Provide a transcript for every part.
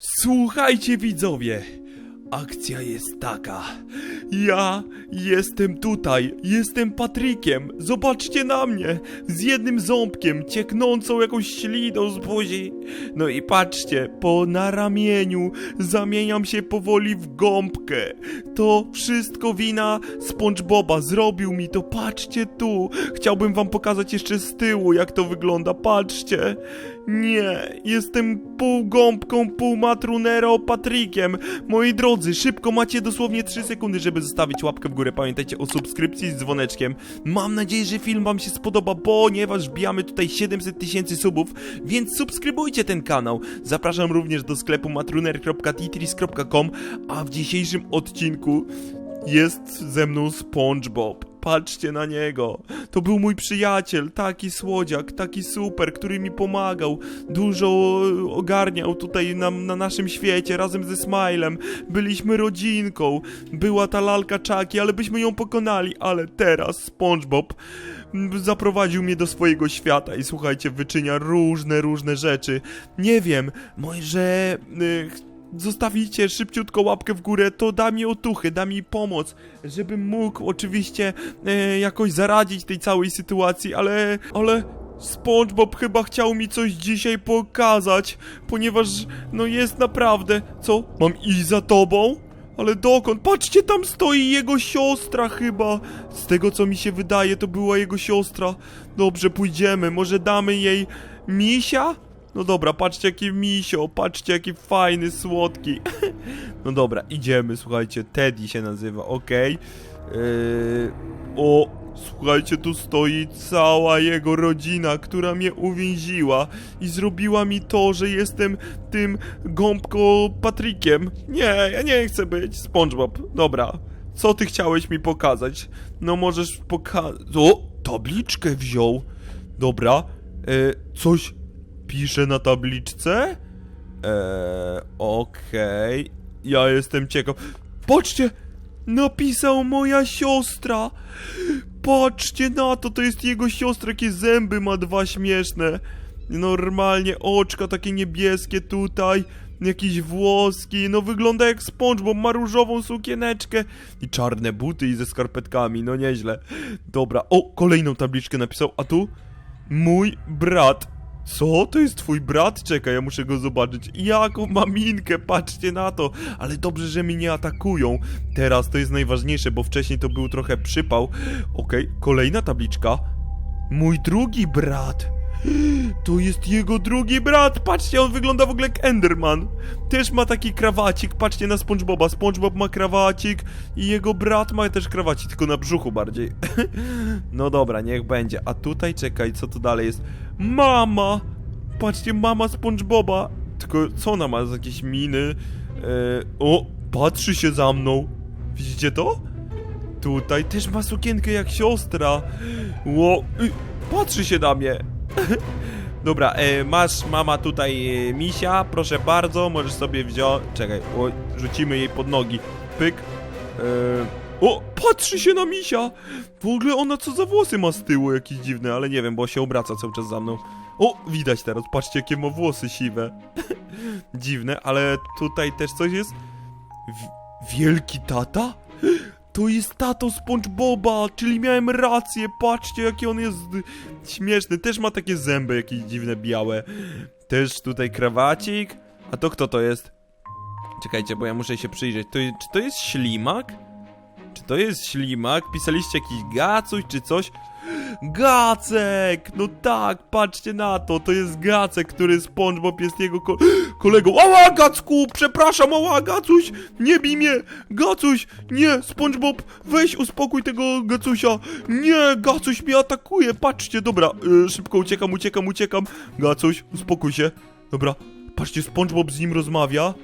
Słuchajcie widzowie, akcja jest taka. Ja jestem tutaj, jestem Patrykiem. Zobaczcie na mnie, z jednym ząbkiem, cieknącą jakąś śliną z buzi. No i patrzcie, po na ramieniu zamieniam się powoli w gąbkę. To wszystko wina SpongeBoba, zrobił mi to, patrzcie tu. Chciałbym wam pokazać jeszcze z tyłu, jak to wygląda, patrzcie. Nie, jestem pół gąbką, pół matrunero Patrykiem. Moi drodzy, szybko macie dosłownie 3 sekundy, żeby zostawić łapkę w górę. Pamiętajcie o subskrypcji z dzwoneczkiem. Mam nadzieję, że film wam się spodoba, ponieważ wbijamy tutaj 700 tysięcy subów, więc subskrybujcie ten kanał. Zapraszam również do sklepu matruner.titris.com, a w dzisiejszym odcinku jest ze mną SpongeBob. Patrzcie na niego. To był mój przyjaciel, taki słodziak, taki super, który mi pomagał. Dużo ogarniał tutaj na, na naszym świecie razem ze Smilem. Byliśmy rodzinką. Była ta lalka Chucky, ale byśmy ją pokonali. Ale teraz SpongeBob zaprowadził mnie do swojego świata i słuchajcie, wyczynia różne, różne rzeczy. Nie wiem, może y, zostawicie szybciutko łapkę w górę, to da mi otuchy, da mi pomoc, żebym mógł oczywiście e, jakoś zaradzić tej całej sytuacji, ale, ale SpongeBob chyba chciał mi coś dzisiaj pokazać, ponieważ no jest naprawdę, co? Mam iść za tobą? Ale dokąd? Patrzcie, tam stoi jego siostra chyba. Z tego co mi się wydaje, to była jego siostra. Dobrze, pójdziemy. Może damy jej misia? No dobra, patrzcie jaki misio, patrzcie jaki fajny, słodki. No dobra, idziemy, słuchajcie, Teddy się nazywa, okej. Yy, o, słuchajcie, tu stoi cała jego rodzina, która mnie uwięziła i zrobiła mi to, że jestem tym gąbko Patrykiem. Nie, ja nie chcę być SpongeBob. Dobra, co ty chciałeś mi pokazać? No możesz pokazać... O, tabliczkę wziął. Dobra, yy, coś pisze na tabliczce? Eee, okej. Ja jestem ciekaw. Patrzcie! Napisał moja siostra! Patrzcie na to, to jest jego siostra, jakie zęby ma dwa śmieszne. Normalnie oczka takie niebieskie tutaj, jakieś włoski, no wygląda jak SpongeBob, ma różową sukieneczkę i czarne buty i ze skarpetkami, no nieźle. Dobra, o, kolejną tabliczkę napisał, a tu? Mój brat. Co? To jest twój brat? Czekaj, ja muszę go zobaczyć. Jaką maminkę, patrzcie na to. Ale dobrze, że mnie nie atakują. Teraz to jest najważniejsze, bo wcześniej to był trochę przypał. Okej, kolejna tabliczka. Mój drugi brat. To jest jego drugi brat. Patrzcie, on wygląda w ogóle jak Enderman. Też ma taki krawacik. Patrzcie na SpongeBoba. SpongeBob ma krawacik i jego brat ma też krawacik, tylko na brzuchu bardziej. No dobra, niech będzie. A tutaj czekaj, co tu dalej jest? Mama! Patrzcie, mama SpongeBoba. Tylko co ona ma jakieś miny? E, o, patrzy się za mną. Widzicie to? Tutaj też ma sukienkę jak siostra. Ło, y, patrzy się na mnie. Dobra, e, masz mama tutaj e, misia, proszę bardzo, możesz sobie wziąć. Czekaj, o, rzucimy jej pod nogi. Pyk. E, o, patrzy się na misia! W ogóle ona co za włosy ma z tyłu, jakieś dziwne, ale nie wiem, bo się obraca cały czas za mną. O, widać teraz, patrzcie jakie ma włosy siwe. Dziwne, ale tutaj też coś jest. W wielki tata? To jest tato SpongeBoba, czyli miałem rację, patrzcie jaki on jest śmieszny, też ma takie zęby jakieś dziwne, białe. Też tutaj krawacik. A to kto to jest? Czekajcie, bo ja muszę się przyjrzeć. To, czy to jest ślimak? Czy to jest ślimak? Pisaliście jakiś gacuś czy coś? Gacek! No tak, patrzcie na to, to jest Gacek, który SpongeBob jest jego ko kolegą. Ała, Gacku! Przepraszam, ała, Gacuś! Nie bij mnie! Gacuś! Nie, SpongeBob, weź uspokój tego Gacusia! Nie, Gacuś mnie atakuje, patrzcie, dobra, y, szybko uciekam, uciekam, uciekam. Gacuś, uspokój się. Dobra, patrzcie, SpongeBob z nim rozmawia.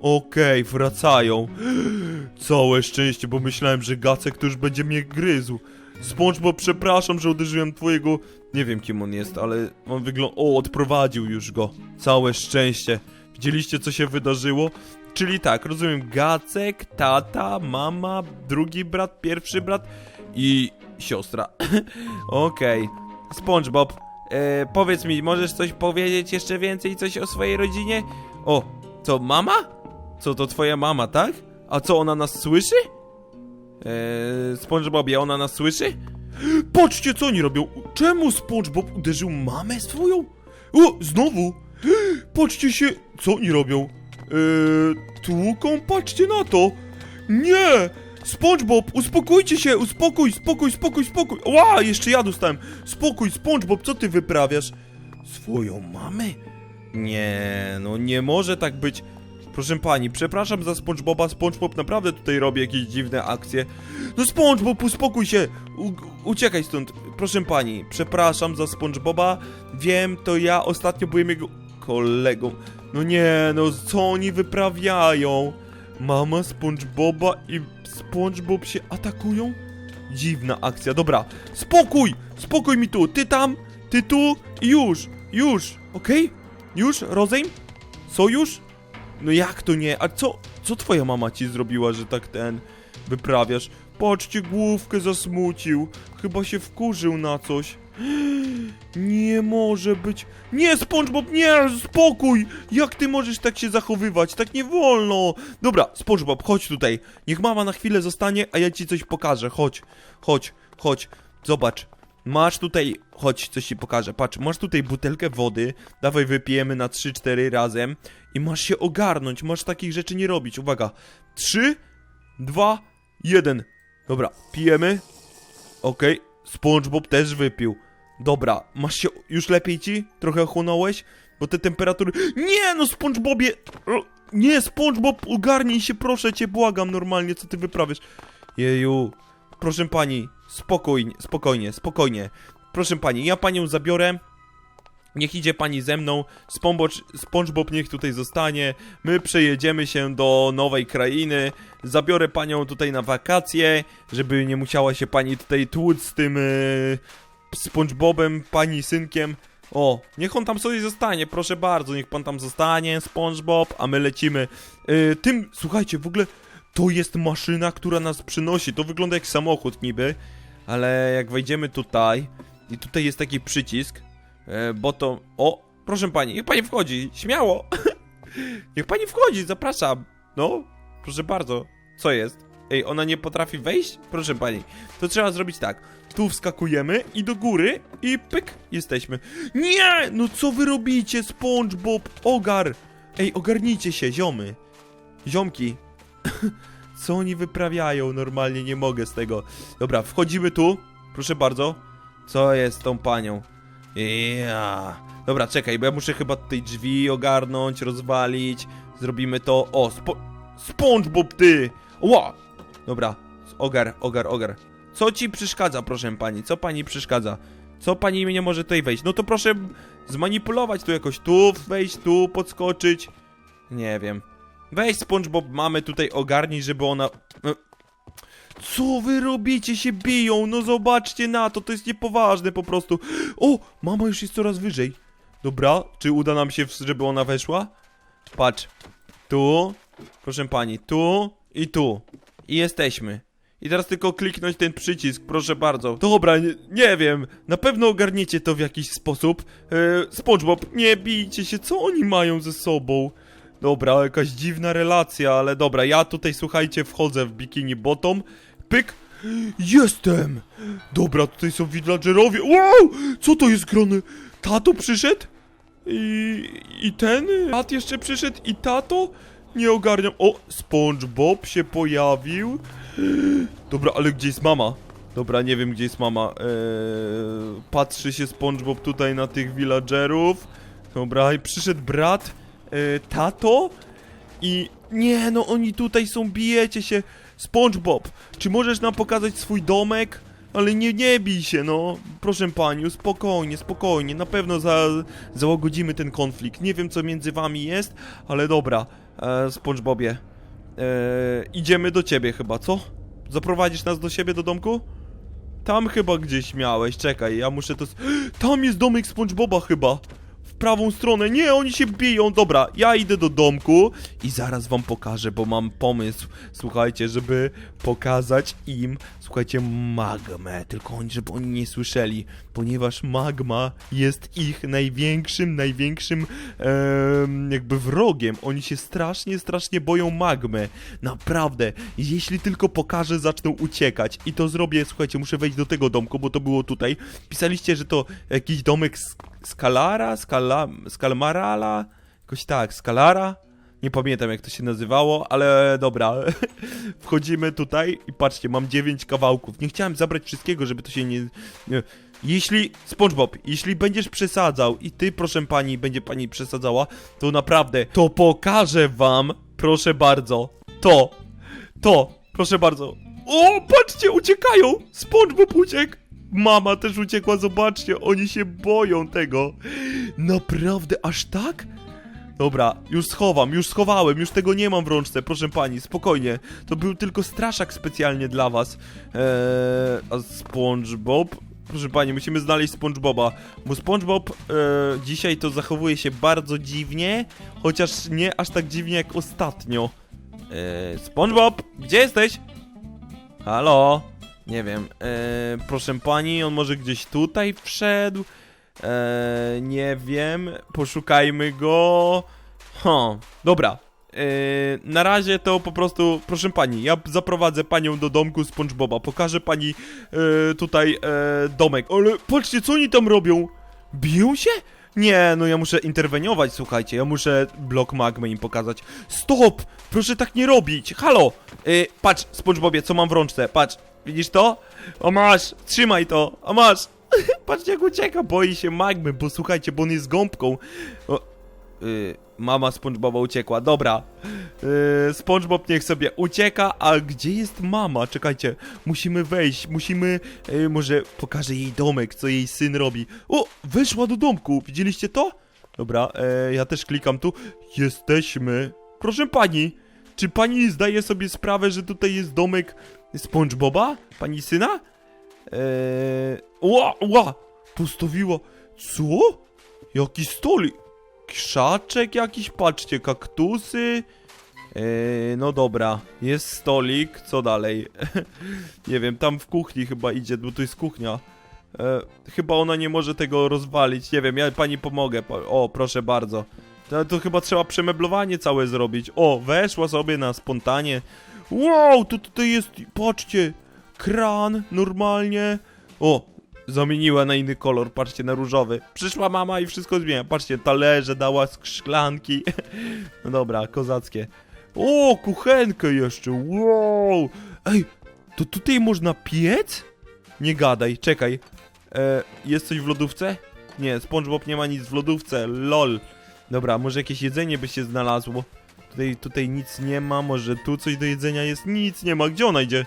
Okej, wracają. Całe szczęście, bo myślałem, że Gacek to już będzie mnie gryzł. SpongeBob, przepraszam, że uderzyłem twojego... Nie wiem, kim on jest, ale on wygląda... O, odprowadził już go. Całe szczęście. Widzieliście, co się wydarzyło? Czyli tak, rozumiem, Gacek, tata, mama, drugi brat, pierwszy brat i siostra. Okej. SpongeBob, e, powiedz mi, możesz coś powiedzieć jeszcze więcej, coś o swojej rodzinie? O, Co, mama? Co, to twoja mama, tak? A co, ona nas słyszy? Eee, SpongeBobie, ona nas słyszy? Patrzcie, co oni robią! Czemu SpongeBob uderzył mamę swoją? O, znowu! Patrzcie się, co oni robią? Eee, tłuką? Patrzcie na to! Nie! SpongeBob, uspokójcie się, uspokój, spokój, spokój, spokój. Ła, jeszcze ja dostałem. Spokój, SpongeBob, co ty wyprawiasz? Swoją mamę? Nie, no nie może tak być. Proszę pani, przepraszam za SpongeBoba, SpongeBob naprawdę tutaj robi jakieś dziwne akcje. No SpongeBob, uspokój się! U uciekaj stąd. Proszę pani, przepraszam za SpongeBoba. Wiem, to ja ostatnio byłem jego kolegą. No nie, no co oni wyprawiają? Mama SpongeBoba i SpongeBob się atakują? Dziwna akcja. Dobra, spokój! Spokój mi tu! Ty tam, ty tu i już! Już! Okej? Już? Rozejm? Sojusz? No jak to nie? A co, co twoja mama ci zrobiła, że tak ten wyprawiasz? Patrzcie, główkę zasmucił. Chyba się wkurzył na coś. Nie może być. Nie, SpongeBob, nie, spokój! Jak ty możesz tak się zachowywać? Tak nie wolno! Dobra, SpongeBob, chodź tutaj. Niech mama na chwilę zostanie, a ja ci coś pokażę. Chodź, chodź, chodź. Zobacz. Masz tutaj, chodź, coś ci pokażę. Patrz, masz tutaj butelkę wody. Dawaj, wypijemy na 3-4 razem. I masz się ogarnąć, masz takich rzeczy nie robić. Uwaga. 3, 2, 1. Dobra, pijemy. Okej, SpongeBob też wypił. Dobra, masz się. Już lepiej ci? Trochę ochłonąłeś? Bo te temperatury. Nie no, SpongeBobie! Nie, SpongeBob, ogarnij się, proszę cię, błagam normalnie, co ty wyprawiasz. Jeju, proszę pani, spokojnie, spokojnie, spokojnie. Proszę pani, ja panią zabiorę. Niech idzie pani ze mną, SpongeBob, SpongeBob niech tutaj zostanie, my przejedziemy się do nowej krainy, zabiorę panią tutaj na wakacje, żeby nie musiała się pani tutaj tłuc z tym yy, SpongeBobem, pani synkiem. O, niech on tam sobie zostanie, proszę bardzo, niech pan tam zostanie, SpongeBob, a my lecimy. Yy, tym, słuchajcie, w ogóle to jest maszyna, która nas przynosi, to wygląda jak samochód niby, ale jak wejdziemy tutaj i tutaj jest taki przycisk, E, bo to... O, proszę pani, niech pani wchodzi, śmiało. niech pani wchodzi, zapraszam. No, proszę bardzo. Co jest? Ej, ona nie potrafi wejść? Proszę pani, to trzeba zrobić tak. Tu wskakujemy i do góry i pyk, jesteśmy. Nie! No co wy robicie, SpongeBob? Ogar! Ej, ogarnijcie się, ziomy. Ziomki. co oni wyprawiają? Normalnie nie mogę z tego. Dobra, wchodzimy tu. Proszę bardzo. Co jest z tą panią? Ja. Dobra, czekaj, bo ja muszę chyba tutaj drzwi ogarnąć, rozwalić. Zrobimy to. O, spo... SpongeBob ty! Ła! Dobra, ogar, ogar, ogar. Co ci przeszkadza, proszę pani? Co pani przeszkadza? Co pani nie może tutaj wejść? No to proszę zmanipulować tu jakoś. Tu wejść, tu podskoczyć. Nie wiem. Weź SpongeBob, mamy tutaj ogarnij, żeby ona... No. Co wy robicie? Się biją, no zobaczcie na to, to jest niepoważne po prostu. O, mama już jest coraz wyżej. Dobra, czy uda nam się, żeby ona weszła? Patrz, tu, proszę pani, tu i tu. I jesteśmy. I teraz tylko kliknąć ten przycisk, proszę bardzo. Dobra, nie, nie wiem, na pewno ogarniecie to w jakiś sposób. E, SpongeBob, nie bijcie się, co oni mają ze sobą? Dobra, jakaś dziwna relacja, ale dobra, ja tutaj słuchajcie, wchodzę w bikini bottom. Pyk! Jestem! Dobra, tutaj są villagerowie. Wow! Co to jest grony? Tato przyszedł? I, I ten? Tat jeszcze przyszedł i tato? Nie ogarniam. O, SpongeBob się pojawił. Dobra, ale gdzie jest mama? Dobra, nie wiem gdzie jest mama. Eee, patrzy się SpongeBob tutaj na tych villagerów. Dobra, i przyszedł brat. Eee, tato? I nie, no oni tutaj są, bijecie się. SpongeBob, czy możesz nam pokazać swój domek? Ale nie, nie bij się, no. Proszę pani, spokojnie, spokojnie. Na pewno za, załagodzimy ten konflikt. Nie wiem, co między wami jest, ale dobra. E, SpongeBobie, e, idziemy do ciebie chyba, co? Zaprowadzisz nas do siebie, do domku? Tam chyba gdzieś miałeś, czekaj, ja muszę to... Tam jest domek SpongeBoba chyba! Prawą stronę. Nie, oni się biją. Dobra, ja idę do domku i zaraz wam pokażę, bo mam pomysł, słuchajcie, żeby pokazać im, słuchajcie, magmę. Tylko oni, żeby oni nie słyszeli, ponieważ magma jest ich największym, największym jakby wrogiem. Oni się strasznie, strasznie boją magmy. Naprawdę. Jeśli tylko pokażę, zaczną uciekać. I to zrobię, słuchajcie, muszę wejść do tego domku, bo to było tutaj. Pisaliście, że to jakiś domek z Skalara, Skala, Skalmarala, jakoś tak, Skalara. Nie pamiętam jak to się nazywało, ale dobra. Wchodzimy tutaj i patrzcie, mam 9 kawałków. Nie chciałem zabrać wszystkiego, żeby to się nie... nie. Jeśli, SpongeBob, jeśli będziesz przesadzał i ty, proszę pani, będzie pani przesadzała, to naprawdę, to pokażę wam, proszę bardzo, to, to, proszę bardzo. O, patrzcie, uciekają! SpongeBob uciekł! Mama też uciekła, zobaczcie, oni się boją tego. Naprawdę, aż tak? Dobra, już schowam, już schowałem, już tego nie mam w rączce, proszę pani, spokojnie. To był tylko straszak specjalnie dla was. Eee, a SpongeBob? Proszę pani, musimy znaleźć SpongeBoba, bo SpongeBob e, dzisiaj to zachowuje się bardzo dziwnie, chociaż nie aż tak dziwnie jak ostatnio. E, SpongeBob, gdzie jesteś? Halo? Nie wiem, e, proszę pani, on może gdzieś tutaj wszedł? Eee, nie wiem, poszukajmy go. Ha, dobra. Eee, na razie to po prostu, proszę pani, ja zaprowadzę panią do domku SpongeBoba. Pokażę pani eee, tutaj eee, domek. Ale patrzcie, co oni tam robią? Biją się? Nie, no ja muszę interweniować, słuchajcie, ja muszę blok magmy im pokazać. Stop! Proszę tak nie robić! Halo! Eee, patrz, SpongeBobie, co mam w rączce, patrz. Widzisz to? O masz, trzymaj to, a masz. Patrzcie jak ucieka, boi się magmy, bo słuchajcie, bo on jest gąbką. O, yy, mama SpongeBoba uciekła, dobra. Yy, SpongeBob niech sobie ucieka, a gdzie jest mama? Czekajcie, musimy wejść, musimy... Yy, może pokażę jej domek, co jej syn robi. O, weszła do domku, widzieliście to? Dobra, yy, ja też klikam tu. Jesteśmy. Proszę pani, czy pani zdaje sobie sprawę, że tutaj jest domek SpongeBoba? Pani syna? Eee... Ła, ła! Postawiła... Co? Jaki stolik? Krzaczek jakiś, patrzcie, kaktusy... Eee, no dobra, jest stolik, co dalej? nie wiem, tam w kuchni chyba idzie, bo to jest kuchnia. Eee, chyba ona nie może tego rozwalić, nie wiem, ja pani pomogę. O, proszę bardzo. To, to chyba trzeba przemeblowanie całe zrobić. O, weszła sobie na spontanie. Wow, to tutaj jest, patrzcie, kran, normalnie. O, zamieniła na inny kolor, patrzcie, na różowy. Przyszła mama i wszystko zmienia. Patrzcie, talerze dała szklanki. No dobra, kozackie. O, kuchenkę jeszcze, wow. Ej, to tutaj można piec? Nie gadaj, czekaj. E, jest coś w lodówce? Nie, SpongeBob nie ma nic w lodówce, lol. Dobra, może jakieś jedzenie by się znalazło. Tutaj, tutaj nic nie ma, może tu coś do jedzenia jest? Nic nie ma, gdzie ona idzie?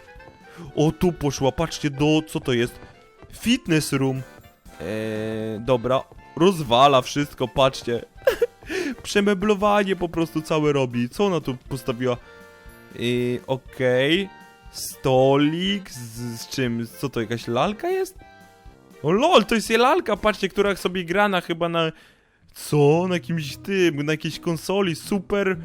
O, tu poszła, patrzcie, do, co to jest? Fitness room. Eee, dobra, rozwala wszystko, patrzcie. Przemeblowanie po prostu całe robi. Co ona tu postawiła? Eee, okej. Stolik z, z czym? Co to, jakaś lalka jest? O lol, to jest jej lalka, patrzcie, która sobie gra na chyba na... Co? Na jakimś tym, na jakiejś konsoli, Super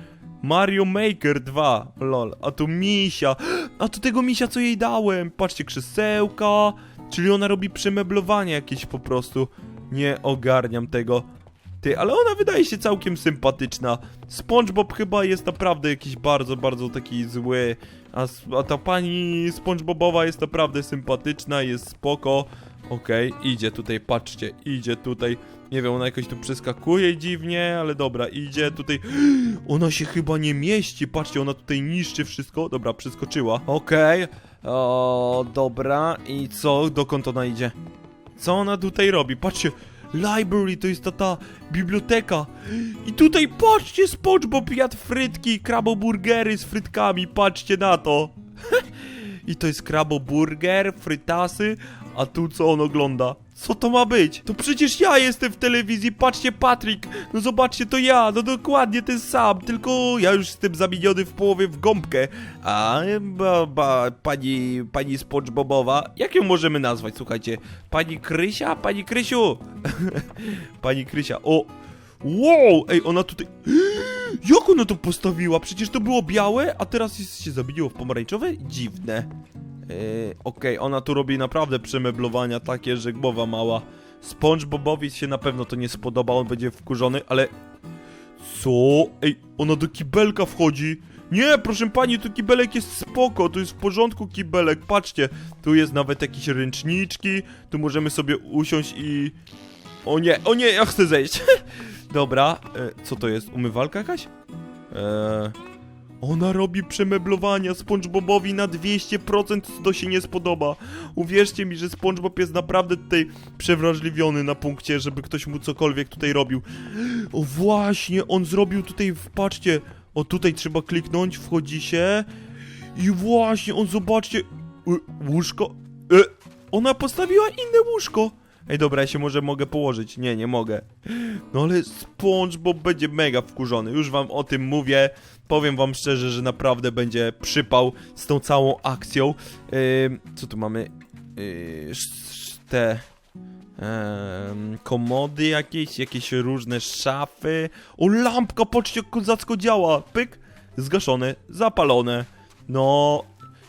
Mario Maker 2, lol. A tu misia, a to tego misia, co jej dałem. Patrzcie, krzesełka, czyli ona robi przemeblowanie jakieś po prostu. Nie ogarniam tego. Ty, ale ona wydaje się całkiem sympatyczna. SpongeBob chyba jest naprawdę jakiś bardzo, bardzo taki zły. A, a ta pani SpongeBobowa jest naprawdę sympatyczna, jest spoko. Okej, idzie tutaj, patrzcie, idzie tutaj. Nie wiem, ona jakoś tu przeskakuje dziwnie, ale dobra, idzie tutaj. Ona się chyba nie mieści, patrzcie, ona tutaj niszczy wszystko. Dobra, przeskoczyła. Okej, o, dobra, i co? Dokąd ona idzie? Co ona tutaj robi? Patrzcie, library to jest ta, ta biblioteka. I tutaj patrzcie, SpongeBob jadł frytki, kraboburgery z frytkami, patrzcie na to. I to jest kraboburger, frytasy, a tu co on ogląda? Co to ma być? To przecież ja jestem w telewizji, patrzcie Patryk, no zobaczcie to ja, no dokładnie ten sam, tylko ja już jestem zamieniony w połowie w gąbkę. A ba, ba, pani, pani SpongeBobowa, jak ją możemy nazwać, słuchajcie? Pani Krysia? Pani Krysiu? pani Krysia, o, Wow, ej, ona tutaj... Jak ona to postawiła? Przecież to było białe, a teraz jest, się zamieniło w pomarańczowe? Dziwne. Yy, Okej, ona tu robi naprawdę przemeblowania takie, że głowa mała. SpongeBobowi się na pewno to nie spodoba, on będzie wkurzony, ale... Co? Ej, ona do kibelka wchodzi. Nie, proszę pani, tu kibelek jest spoko, to jest w porządku kibelek, patrzcie. Tu jest nawet jakieś ręczniczki, tu możemy sobie usiąść i... O nie, o nie, ja chcę zejść. Dobra, e, co to jest? Umywalka jakaś? E, ona robi przemeblowania SpongeBobowi na 200%, co to się nie spodoba. Uwierzcie mi, że SpongeBob jest naprawdę tutaj przewrażliwiony na punkcie, żeby ktoś mu cokolwiek tutaj robił. O właśnie, on zrobił tutaj, patrzcie, o tutaj trzeba kliknąć, wchodzi się i właśnie, on zobaczcie, e, łóżko, e, ona postawiła inne łóżko. Ej, dobra, ja się może mogę położyć. Nie, nie mogę. No ale SpongeBob będzie mega wkurzony. Już wam o tym mówię. Powiem wam szczerze, że naprawdę będzie przypał z tą całą akcją. Ym, co tu mamy? Yy, te komody jakieś, jakieś różne szafy. O, lampka, patrzcie jak kozacko działa. Pyk, zgaszone, zapalone. No,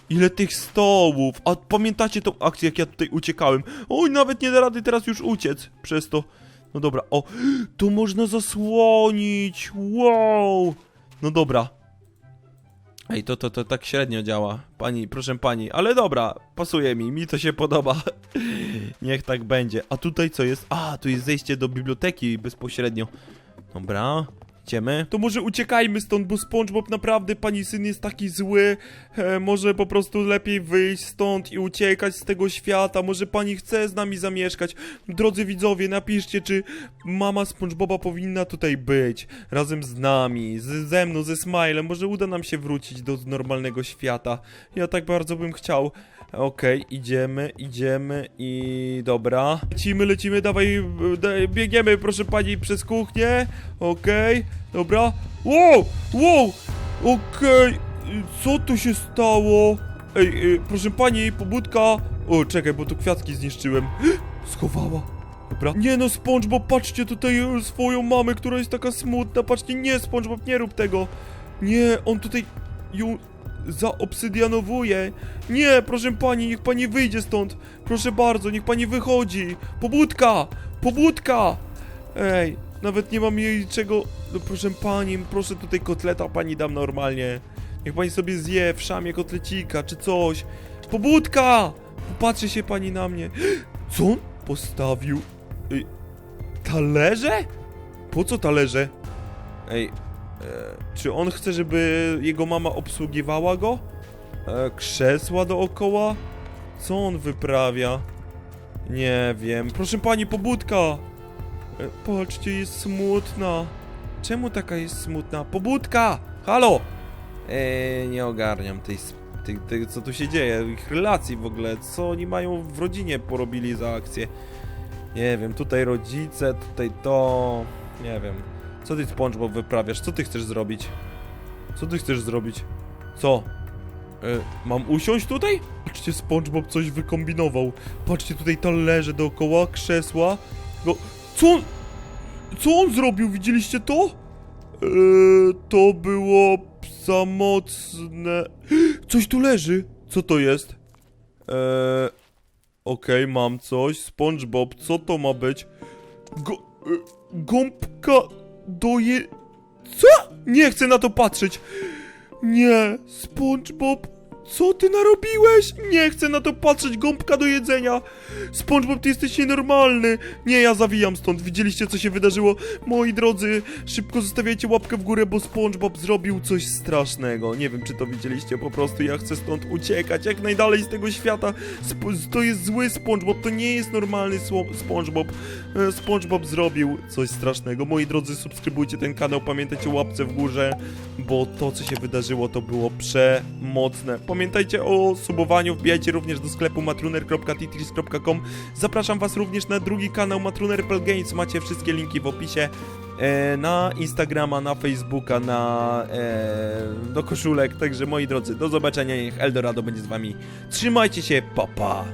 ile tych stołów. A pamiętacie tą akcję, jak ja tutaj uciekałem? Oj, nawet nie da rady teraz już uciec przez to. No dobra, o, to można zasłonić. Wow. No dobra. Ej, to, to, to tak średnio działa. Pani, proszę pani, ale dobra, pasuje mi, mi to się podoba. Niech tak będzie. A tutaj co jest? A, tu jest zejście do biblioteki bezpośrednio. Dobra, idziemy. To może uciekajmy stąd, bo SpongeBob naprawdę, pani syn jest taki zły. E, może po prostu lepiej wyjść stąd i uciekać z tego świata. Może pani chce z nami zamieszkać. Drodzy widzowie, napiszcie, czy mama SpongeBoba powinna tutaj być. Razem z nami, z, ze mną, ze Smilem. Może uda nam się wrócić do normalnego świata. Ja tak bardzo bym chciał. Okej, idziemy, idziemy i dobra. Lecimy, lecimy, dawaj, biegniemy, proszę pani, przez kuchnię. Okej, dobra. Wow, wow, okej, co tu się stało? Ej, e, proszę pani, pobudka. O, czekaj, bo tu kwiatki zniszczyłem. Schowała. Dobra. Nie no, SpongeBob, patrzcie tutaj e, swoją mamę, która jest taka smutna. Patrzcie, nie, SpongeBob, nie rób tego. Nie, on tutaj ją zaobsydianowuje. Nie, proszę pani, niech pani wyjdzie stąd. Proszę bardzo, niech pani wychodzi. Pobudka! Pobudka! Ej, nawet nie mam jej czego... No proszę pani, proszę tutaj kotleta pani dam normalnie. Niech pani sobie zje w szamie kotlecika czy coś. Pobudka! Popatrzy się pani na mnie. Co on postawił? Ej, talerze? Po co talerze? Ej, E, czy on chce, żeby jego mama obsługiwała go? E, krzesła dookoła? Co on wyprawia? Nie wiem. Proszę pani, pobudka! E, patrzcie, jest smutna. Czemu taka jest smutna? Pobudka! Halo! Eee, nie ogarniam tej, tej, tej, co tu się dzieje, ich relacji w ogóle, co oni mają w rodzinie porobili za akcję. Nie wiem, tutaj rodzice, tutaj to... Nie wiem. Co ty, SpongeBob, wyprawiasz? Co ty chcesz zrobić? Co ty chcesz zrobić? Co? E, mam usiąść tutaj? Patrzcie, SpongeBob coś wykombinował. Patrzcie, tutaj talerze dookoła, krzesła. No, co on... Co on zrobił? Widzieliście to? E, to było za mocne. Coś tu leży. Co to jest? Eee, Okej, mam coś. SpongeBob, co to ma być? Go, e, gąbka do je... Co? Nie chcę na to patrzeć. Nie, SpongeBob, co ty narobiłeś? Nie chcę na to patrzeć, gąbka do jedzenia. SpongeBob, ty jesteś nienormalny. Nie, ja zawijam stąd. Widzieliście, co się wydarzyło? Moi drodzy, szybko zostawiajcie łapkę w górę, bo SpongeBob zrobił coś strasznego. Nie wiem, czy to widzieliście, po prostu ja chcę stąd uciekać, jak najdalej z tego świata. To jest zły SpongeBob, to nie jest normalny SpongeBob. E, SpongeBob zrobił coś strasznego. Moi drodzy, subskrybujcie ten kanał, pamiętajcie o łapce w górze, bo to, co się wydarzyło, to było przemocne. Pamiętajcie o subowaniu, wbijajcie również do sklepu matruner.titris.com. Zapraszam was również na drugi kanał Matruner.pl Games, macie wszystkie linki w opisie. E, na Instagrama, na Facebooka, na e, do koszulek. Także moi drodzy, do zobaczenia. Niech Eldorado będzie z wami. Trzymajcie się, papa. Pa.